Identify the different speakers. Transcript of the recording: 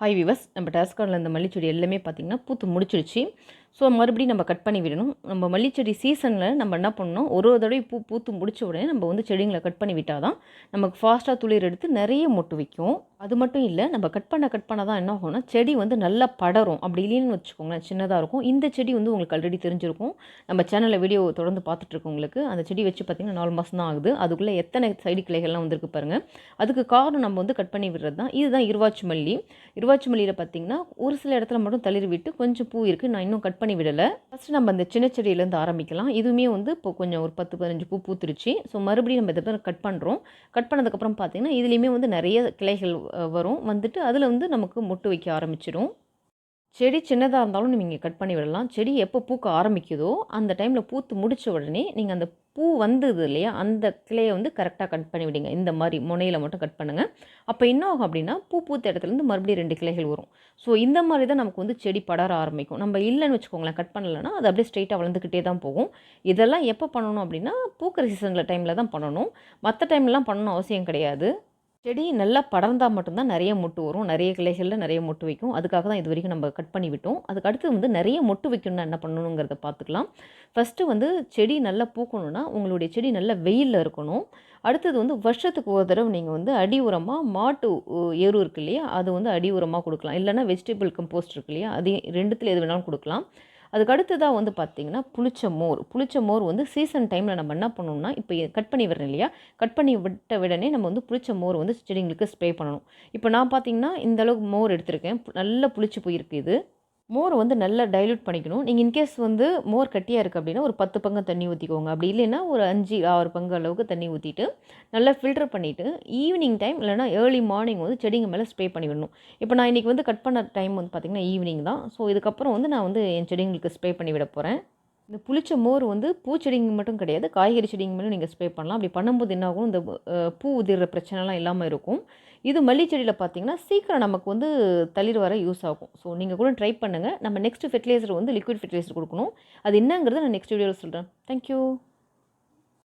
Speaker 1: Hi விவஸ் நம்ம டாஸ்கானில் இந்த மல்லிச்செடி எல்லாமே பார்த்திங்கன்னா பூத்து முடிச்சிருச்சு. ஸோ மறுபடியும் நம்ம கட் பண்ணி விடணும். நம்ம மல்லிச்செடி சீசனில் நம்ம என்ன பண்ணணும்? ஒரு ஒரு தடவை பூ பூத்து முடிச்ச உடனே நம்ம வந்து செடிங்களை கட் பண்ணி விட்டால் தான் நமக்கு ஃபாஸ்ட்டாக துளிர் எடுத்து நிறைய மொட்டு வைக்கும். அது மட்டும் இல்லை நம்ம கட் பண்ண கட் பண்ண தான் என்ன ஆகும்னா செடி வந்து நல்லா படரும். அப்படி இல்லைன்னு வச்சுக்கோங்களேன் சின்னதாக இருக்கும். இந்த செடி வந்து உங்களுக்கு ஆல்ரெடி தெரிஞ்சிருக்கும். நம்ம சேனலில் வீடியோ தொடர்ந்து பார்த்துட்ருக்கவங்களுக்கு அந்த செடி வச்சு பார்த்திங்கன்னா நாலு மாதம் தான் ஆகுது. அதுக்குள்ளே எத்தனை சைடு கிளைகள்லாம் வந்திருக்கு பாருங்கள் அதுக்கு காரணம் நம்ம வந்து கட் பண்ணி விடுறது தான். இதுதான் இருவாச்சி மல்லி. இருவாச்சி மல்லியில் பார்த்திங்கன்னா ஒரு சில இடத்துல மட்டும் தளிர் விட்டு கொஞ்சம் பூ இருக்குது நான் இன்னும் கட் பண்ணி விடலை. ஃபஸ்ட்டு நம்ம அந்த சின்ன செடியிலேருந்து ஆரம்பிக்கலாம். இதுவுமே வந்து இப்போ கொஞ்சம் ஒரு பத்து பதினஞ்சு பூ பூத்துருச்சு. ஸோ மறுபடியும் நம்ம இதை கட் பண்ணுறோம் கட் பண்ணதுக்கப்புறம் பார்த்திங்கன்னா இதுலேயுமே வந்து நிறைய கிளைகள் வரும். வந்துட்டு அதில் வந்து நமக்கு மொட்டு வைக்க ஆரம்பிச்சிடும் செடி சின்னதாக இருந்தாலும் நீங்கள் கட் பண்ணி விடலாம். செடி எப்போ பூக்க ஆரம்பிக்குதோ அந்த டைமில் பூத்து முடிச்ச உடனே நீங்கள் அந்த பூ வந்தது இல்லையா அந்த கிளையை வந்து கரெக்டாக கட் பண்ணி விடுங்க. இந்த மாதிரி முனையில் மட்டும் கட் பண்ணுங்கள் அப்போ என்ன ஆகும் அப்படின்னா பூ பூத்த இடத்துலேருந்து மறுபடியும் ரெண்டு கிளைகள் வரும். ஸோ இந்த மாதிரி தான் நமக்கு வந்து செடி படர ஆரம்பிக்கும். நம்ம இல்லைன்னு வச்சுக்கோங்களேன் கட் பண்ணலைன்னா அது அப்படியே ஸ்ட்ரைட்டாக வளர்ந்துக்கிட்டே தான் போகும். இதெல்லாம் எப்போ பண்ணணும் அப்படின்னா பூக்கிற சீசனில் டைமில் தான் பண்ணணும். மற்ற டைம்லலாம் பண்ணணும் அவசியம் கிடையாது. செடி நல்லா படர்ந்தால் மட்டும்தான் நிறைய மொட்டு வரும். நிறைய கிளைகளில் நிறைய மொட்டு வைக்கும். அதுக்காக தான் இது வரைக்கும் நம்ம கட் பண்ணி விட்டோம். அதுக்கு அடுத்து வந்து நிறைய மொட்டு வைக்கணும்னா என்ன பண்ணணுங்கிறத பார்த்துக்கலாம். ஃபஸ்ட்டு வந்து செடி நல்லா பூக்கணும்னா உங்களுடைய செடி நல்லா வெயிலில் இருக்கணும். அடுத்தது வந்து வருஷத்துக்கு ஒரு தடவை நீங்கள் வந்து அடி உரமாக மாட்டு எரு இருக்கு இல்லையா? அது வந்து அடி உரமாக கொடுக்கலாம். இல்லைன்னா வெஜிடபிள் கம்போஸ்ட் இருக்கு இல்லையா? அது ரெண்டுத்தில் எது வேணாலும் கொடுக்கலாம். அதுக்கு அடுத்ததாக வந்து பார்த்தீங்கன்னா புளிச்ச மோர் புளிச்ச மோர் வந்து சீசன் டைமில் நம்ம என்ன பண்ணணும்னா இப்போ கட் பண்ணி விடுறோம் இல்லையா? கட் பண்ணி விட்ட உடனே நம்ம வந்து புளிச்ச மோர் வந்து செடிங்களுக்கு ஸ்ப்ரே பண்ணணும். இப்போ நான் பார்த்தீங்கன்னா இந்தளவுக்கு மோர் எடுத்திருக்கேன். நல்லா புளிச்சு போயிருக்கு இது. மோர் வந்து நல்லா டைல்யூட் பண்ணிக்கணும். நீங்கள் இன்கேஸ் வந்து மோர் கட்டியாக இருக்குது அப்படின்னா ஒரு பத்து பங்கு தண்ணி ஊற்றிக்கோங்க அப்படி இல்லைன்னா ஒரு அஞ்சு ஆறு பங்கு அளவுக்கு தண்ணி ஊற்றிட்டு நல்லா ஃபில்டர் பண்ணிவிட்டு ஈவினிங் டைம் இல்லைனா ஏர்லி மார்னிங் வந்து செடிங்க மேலே ஸ்ப்ரே பண்ணிவிடணும் இப்போ நான் இன்றைக்கி வந்து கட் பண்ண டைம் வந்து பார்த்திங்கன்னா ஈவினிங் தான். ஸோ இதுக்கப்புறம் வந்து நான் வந்து என் செடிங்களுக்கு ஸ்ப்ரே பண்ணி விட போகிறேன் இந்த புளிச்ச மோர் வந்து பூச்செடிங்க மட்டும் கிடையாது காய்கறி செடிங்க மட்டும் நீங்கள் ஸ்ப்ரே பண்ணலாம். அப்படி பண்ணும்போது என்னாகும் இந்த பூ உதிர்ற பிரச்சனைலாம் இல்லாமல் இருக்கும். இது மல்லி செடியில் பார்த்தீங்கன்னா சீக்கிரம் நமக்கு வந்து தளிர் வர யூஸ் ஆகும். ஸோ நீங்கள் கூட ட்ரை பண்ணுங்கள் நம்ம நெக்ஸ்ட் ஃபெர்டிலைசர் வந்து லிக்விட் ஃபெர்டிலைசர் கொடுக்கணும். அது என்னங்கிறத நான் நெக்ஸ்ட் வீடியோவில் சொல்கிறேன் தேங்க்யூ